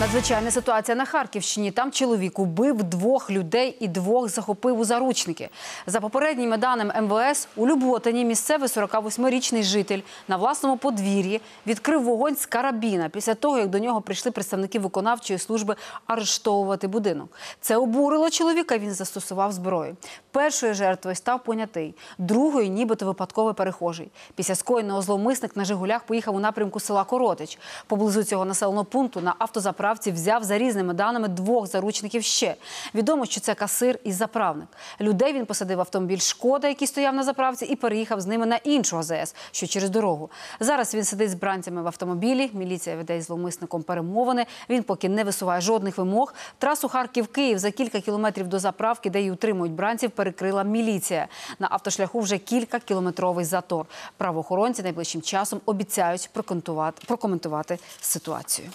Надзвичайна ситуація на Харківщині. Там чоловік убив двох людей і двох захопив у заручники. За попередніми даними МВС, у Люботині місцевий 48-річний житель на власному подвір'ї відкрив вогонь з карабіна після того, як до нього прийшли представники виконавчої служби арештовувати будинок. Це обурило чоловіка. Він застосував зброю. Першою жертвою став понятий, другою, нібито випадковий перехожий. Після скоєного зловмисник на Жигулях поїхав у напрямку села Коротич. Поблизу цього населеного пункту на автозаправці взяв за різними даними двох заручників ще. Відомо, що це касир і заправник. Людей він посадив автомобіль Шкода, який стояв на заправці, і переїхав з ними на іншу АЗС, що через дорогу. Зараз він сидить з бранцями в автомобілі. Міліція веде із зловмисником перемовини. Він поки не висуває жодних вимог. Трасу Харків-Київ за кілька кілометрів до заправки, де й утримують бранців, перекрила міліція. На автошляху вже кілька кілометровий затор. Правоохоронці найближчим часом обіцяють прокоментувати ситуацію.